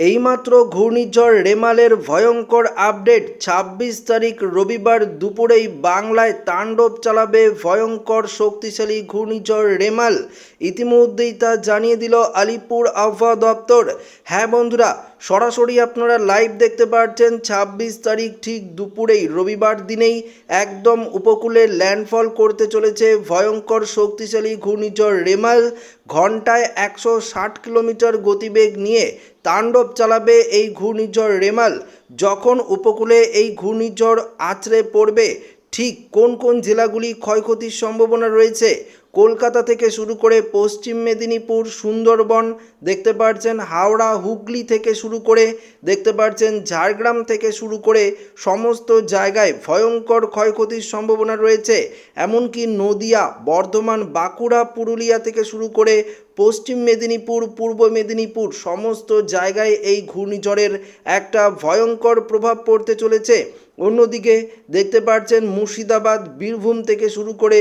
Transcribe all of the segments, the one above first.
এইমাত্র ঘূর্ণিঝড় রেমালের ভয়ঙ্কর আপডেট ছাব্বিশ তারিখ রবিবার দুপুরেই বাংলায় তাণ্ডব চালাবে ভয়ঙ্কর শক্তিশালী ঘূর্ণিঝড় রেমাল। ইতিমধ্যেই তা জানিয়ে দিল আলিপুর আবহাওয়া দপ্তর। হ্যাঁ বন্ধুরা, সরাসরি আপনারা লাইভ দেখতে পাচ্ছেন ছাব্বিশ তারিখ ঠিক দুপুরেই, রবিবার দিনেই একদম উপকূলে ল্যান্ডফল করতে চলেছে ভয়ঙ্কর শক্তিশালী ঘূর্ণিঝড় রেমাল। ঘন্টায় একশো ষাট কিলোমিটার গতিবেগ নিয়ে তাণ্ডব চালাবে এই ঘূর্ণিঝড় রেমাল। যখন উপকূলে এই ঘূর্ণিঝড় আছড়ে পড়বে, ঠিক কোন কোন জেলাগুলি ক্ষয়ক্ষতির সম্ভাবনা রয়েছে? কলকাতা থেকে শুরু করে পশ্চিম মেদিনীপুর, সুন্দরবন, দেখতে পাচ্ছেন হাওড়া, হুগলি থেকে শুরু করে, দেখতে পাচ্ছেন ঝাড়গ্রাম থেকে শুরু করে সমস্ত জায়গায় ভয়ঙ্কর ক্ষয়ক্ষতির সম্ভাবনা রয়েছে। এমনকি নদিয়া, বর্ধমান, বাঁকুড়া, পুরুলিয়া থেকে শুরু করে পশ্চিম মেদিনীপুর, পূর্ব মেদিনীপুর সমস্ত জায়গায় এই ঘূর্ণিঝড়ের একটা ভয়ঙ্কর প্রভাব পড়তে চলেছে। অন্যদিকে দেখতে পাচ্ছেন মুর্শিদাবাদ, বীরভূম থেকে শুরু করে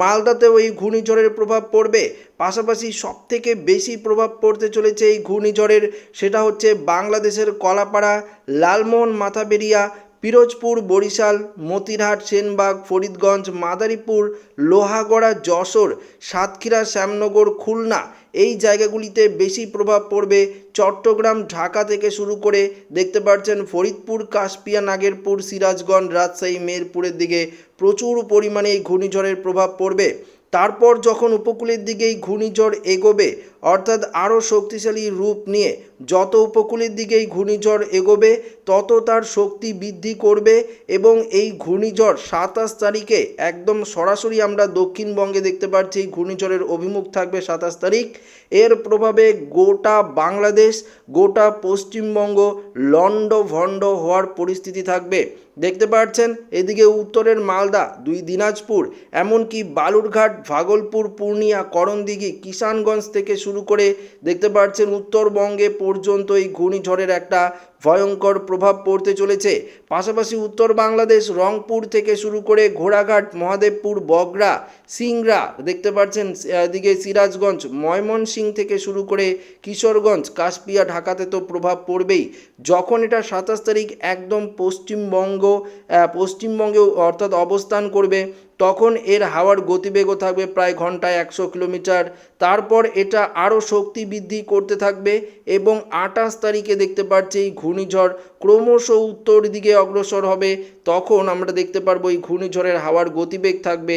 মালদাতেও এই ঘূর্ণিঝড়ের প্রভাব পড়বে। পাশাপাশি সবথেকে বেশি প্রভাব পড়তে চলেছে এই ঘূর্ণিঝড়ের। সেটা হচ্ছে বাংলাদেশের কলাপাড়া, লালমোহন, মাথাবেরিয়া, পিরোজপুর, বরিশাল, মতিরহাট, সেনবাগ, ফরিদগঞ্জ, মাদারীপুর, লোহাগড়া, যশোর, সাতক্ষীরা, শ্যামনগর, খুলনা এই জায়গাগুলিতে বেশি প্রভাব পড়বে। চট্টগ্রাম, ঢাকা থেকে শুরু করে দেখতে পাচ্ছেন ফরিদপুর, কাশপিয়া, নাগেরপুর, সিরাজগঞ্জ, রাজশাহী মেরপুরের দিকে প্রচুর পরিমাণে এই ঘূর্ণিঝড়ের প্রভাব পড়বে। তারপর যখন উপকূলের দিকেই ঘূর্ণিঝড় এগোবে অর্থাৎ আরও শক্তিশালী রূপ নিয়ে যত উপকূলের দিকেই ঘূর্ণিঝড় এগোবে, তত তার শক্তি বৃদ্ধি করবে এবং এই ঘূর্ণিঝড় সাতাশ তারিখে একদম সরাসরি আমরা দক্ষিণবঙ্গে দেখতে পাচ্ছি ঘূর্ণিঝড়ের অভিমুখ থাকবে সাতাশ তারিখ। এর প্রভাবে গোটা বাংলাদেশ, গোটা পশ্চিমবঙ্গ লন্ড ভণ্ড হওয়ার পরিস্থিতি থাকবে। দেখতে পাচ্ছেন, এদিকে উত্তরের মালদা, দুই দিনাজপুর, এমনকি বালুরঘাট, ভাগলপুর, পূর্ণিয়া, করণদিঘি, কিষানগঞ্জ থেকে শুরু করে দেখতে পাচ্ছেন উত্তরবঙ্গে পর্যন্ত এই ঘূর্ণিঝড়ের একটা ভয়ঙ্কর প্রভাব পড়তে চলেছে। পাশাপাশি উত্তর বাংলাদেশ, রংপুর থেকে শুরু করে ঘোড়াঘাট, মহাদেবপুর, বগরা, সিংড়া, দেখতে পাচ্ছেন, এদিকে সিরাজগঞ্জ, ময়মনসিং থেকে শুরু করে কিশোরগঞ্জ, কাশপিয়া, ঢাকাতে তো প্রভাব পড়বেই। যখন এটা সাতাশ তারিখ একদম পশ্চিমবঙ্গ পশ্চিমবঙ্গে অর্থাৎ অবস্থান করবে, তখন এর হাওয়ার গতিবেগও থাকবে প্রায় ঘন্টায় একশো কিলোমিটার। তারপর এটা আরও শক্তি বৃদ্ধি করতে থাকবে এবং আঠাশ তারিখে দেখতে পাচ্ছি এই ঘূর্ণিঝড় ক্রমশ উত্তর দিকে অগ্রসর হবে। তখন আমরা দেখতে পারব এই ঘূর্ণিঝড়ের হাওয়ার গতিবেগ থাকবে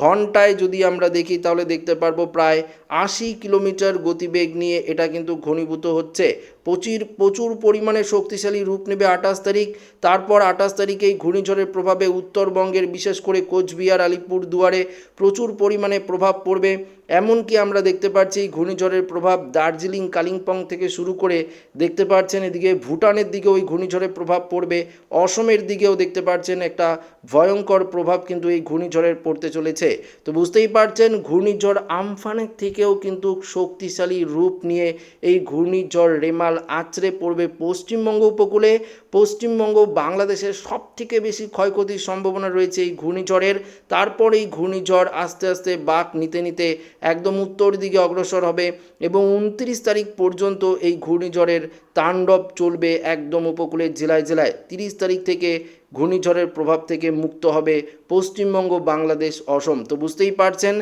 ঘন্টায় যদি আমরা দেখি তাহলে দেখতে পারব প্রায় আশি কিলোমিটার গতিবেগ নিয়ে এটা কিন্তু ঘনীভূত হচ্ছে। প্রচুর প্রচুর পরিমাণে শক্তিশালী রূপ নেবে আঠাশ তারিখ। তারপর আঠাশ তারিখে এই ঘূর্ণিঝড়ের প্রভাবে উত্তরবঙ্গের বিশেষ করে কোচবিহার আলিপুর দুয়ারে প্রচুর পরিমাণে প্রভাব পড়বে। এমনকি আমরা দেখতে পাচ্ছি এই ঘূর্ণিঝড়ের প্রভাব দার্জিলিং, কালিম্পং থেকে শুরু করে দেখতে পাচ্ছেন এদিকে ভুটানের দিকে ওই ঘূর্ণিঝড়ের প্রভাব পড়বে। অসমের দিকেও দেখতে পাচ্ছেন একটা ভয়ঙ্কর প্রভাব কিন্তু এই ঘূর্ণিঝড়ের পড়তে চলেছে। তো বুঝতেই পারছেন, ঘূর্ণিঝড় আমফানের থেকেও কিন্তু শক্তিশালী রূপ নিয়ে এই ঘূর্ণিঝড় রেমাল আছড়ে পড়বে পশ্চিমবঙ্গ উপকূলে। পশ্চিমবঙ্গ বাংলাদেশের সব থেকে বেশি ক্ষয়ক্ষতির সম্ভাবনা রয়েছে এই ঘূর্ণিঝড়ের। তারপর এই ঘূর্ণিঝড় আস্তে আস্তে বাঁক নিতে নিতে একদম উত্তর দিকে অগ্রসর হবে এবং উনত্রিশ তারিখ পর্যন্ত এই ঘূর্ণিঝড়ের তাণ্ডব চলবে একদম উপকূলের জেলায় জেলায়। তিরিশ তারিখ থেকে ঘূর্ণিঝড়ের প্রভাব থেকে মুক্ত হবে পশ্চিমবঙ্গ, বাংলাদেশ, অসম। তো বুঝতেই পারছেন,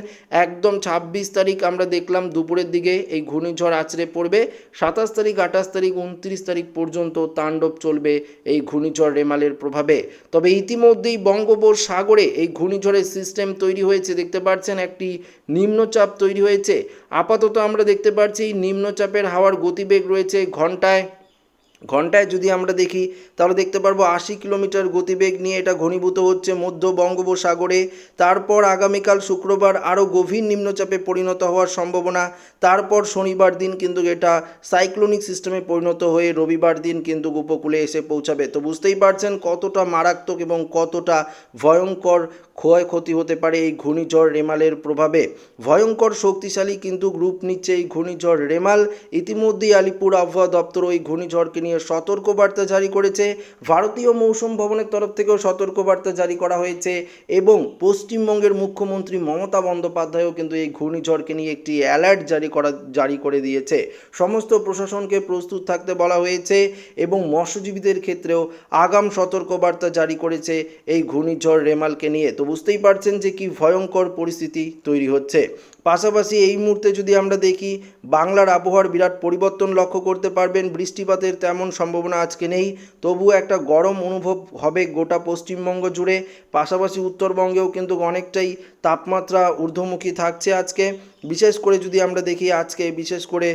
একদম ছাব্বিশ তারিখ আমরা দেখলাম দুপুরের দিকে এই ঘূর্ণিঝড় আছড়ে পড়বে। সাতাশ তারিখ, আঠাশ তারিখ, উনত্রিশ তারিখ পর্যন্ত তাণ্ডব চলবে এই ঘূর্ণিঝড় রেমালের প্রভাবে। তবে ইতিমধ্যেই বঙ্গোপসাগরে এই ঘূর্ণিঝড়ের সিস্টেম তৈরি হয়েছে। দেখতে পাচ্ছেন একটি নিম্নচাপ তৈরি হয়েছে। আপাতত আমরা দেখতে পাচ্ছি নিম্নচাপের হাওয়ার গতিবেগ রয়েছে ঘন্টায় ঘন্টায় যদি আমরা দেখি, তাহলে দেখতে পারব আশি কিলোমিটার গতিবেগ নিয়ে এটা ঘনীভূত হচ্ছে মধ্য বঙ্গোপসাগরে। তারপর আগামীকাল শুক্রবার আরও গভীর নিম্নচাপে পরিণত হওয়ার সম্ভাবনা। তারপর শনিবার দিন কিন্তু এটা সাইক্লোনিক সিস্টেমে পরিণত হয়ে রবিবার দিন কিন্তু উপকূলে এসে পৌঁছাবে। তো বুঝতেই পারছেন কতটা মারাত্মক এবং কতটা ভয়ঙ্কর ক্ষয়ক্ষতি হতে পারে এই ঘূর্ণিঝড় রেমালের প্রভাবে। ভয়ঙ্কর শক্তিশালী কিন্তু গ্রুপ নিচ্ছে এই ঘূর্ণিঝড় রেমাল। ইতিমধ্যেই আলিপুর আবহাওয়া দপ্তর ওই ঘূর্ণিঝড়কে নিয়ে সতর্কবার্তা জারি করেছে। ভারতীয় মৌসুম ভবনের তরফ থেকেও সতর্কবার্তা জারি করা হয়েছে এবং পশ্চিমবঙ্গের মুখ্যমন্ত্রী মমতা বন্দ্যোপাধ্যায়ও কিন্তু এই ঘূর্ণিঝড়কে নিয়ে একটি অ্যালার্ট জারি করা, জারি করে দিয়েছে। সমস্ত প্রশাসনকে প্রস্তুত থাকতে বলা হয়েছে এবং মৎস্যজীবীদের ক্ষেত্রেও আগাম সতর্কবার্তা জারি করেছে এই ঘূর্ণিঝড় রেমালকে নিয়ে। তো বুঝতেই পারছেন যে কি ভয়ঙ্কর পরিস্থিতি তৈরি হচ্ছে। পাশাপাশি এই মুহূর্তে যদি আমরা দেখি, বাংলার আবহাওয়ার বিরাট পরিবর্তন লক্ষ্য করতে পারবেন। বৃষ্টিপাতের তেমন সম্ভাবনা আজকে নেই। তবুও একটা গরম অনুভব হবে গোটা পশ্চিমবঙ্গ জুড়ে। পাশাপাশি উত্তরবঙ্গেও কিন্তু অনেকটাই তাপমাত্রা ঊর্ধ্বমুখী থাকছে আজকে। বিশেষ করে যদি আমরা দেখি আজকে, বিশেষ করে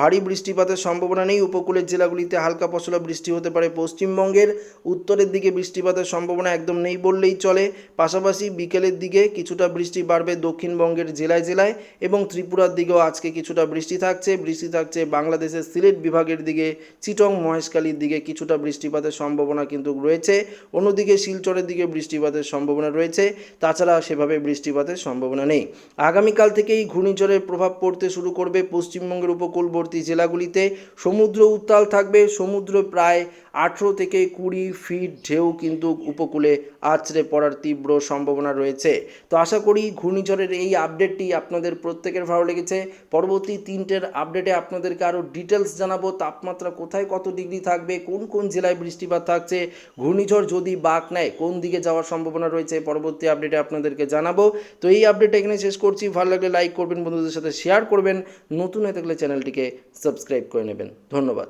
ভারী বৃষ্টিপাতের সম্ভাবনা নেই। উপকূলের জেলাগুলিতে হালকা পশলা বৃষ্টি হতে পারে। পশ্চিমবঙ্গের উত্তরের দিকে বৃষ্টিপাতের সম্ভাবনা একদম নেই বললেই চলে। পাশাপাশি বিকেলের দিকে কিছুটা বৃষ্টি বাড়বে দক্ষিণবঙ্গের জেলায় জেলায় এবং ত্রিপুরার দিকেও আজকে কিছুটা বৃষ্টি থাকছে। বৃষ্টি থাকছে বাংলাদেশের সিলেট বিভাগের দিকে, চিটং, মহেশখালীর দিকে কিছুটা বৃষ্টিপাতের সম্ভাবনা কিন্তু রয়েছে। অন্যদিকে শিলচরের দিকে বৃষ্টিপাতের সম্ভাবনা রয়েছে। তাছাড়া সেভাবে বৃষ্টিপাতের সম্ভাবনা নেই। আগামীকাল থেকেই ঘূর্ণিঝড়ের প্রভাব পড়তে শুরু করবে পশ্চিমবঙ্গের উপকূলবর্তী জেলাগুলিতে। সমুদ্র উত্তাল থাকবে, সমুদ্র প্রায় আঠেরো থেকে কুড়ি ফিট ঢেউ কিন্তু উপকূলে আছড়ে পড়ার তীব্র সম্ভাবনা রয়েছে। তো আশা করি ঘূর্ণিঝড়ের এই আপডেটটি আপনাদের প্রত্যেকের ভালো লেগেছে। পরবর্তী তিনটের আপডেটে আপনাদেরকে আরও ডিটেলস জানাব, তাপমাত্রা কোথায়, কত ডিগ্রি থাকবে, কোন কোন জেলায় বৃষ্টিপাত থাকছে, ঘূর্ণিঝড় যদি বাঁক নেয়, কোন দিকে যাওয়ার সম্ভাবনা রয়েছে, পরবর্তী আপডেটে আপনাদেরকে জানাব। তো এই আপডেট এখানে শেষ করছি। ভালো লাগলে লাইক করবেন, বন্ধুদের সাথে শেয়ার করবেন। নতুন হয়ে থাকলে চ্যানেলটিকে সাবস্ক্রাইব করে নেবেন। ধন্যবাদ।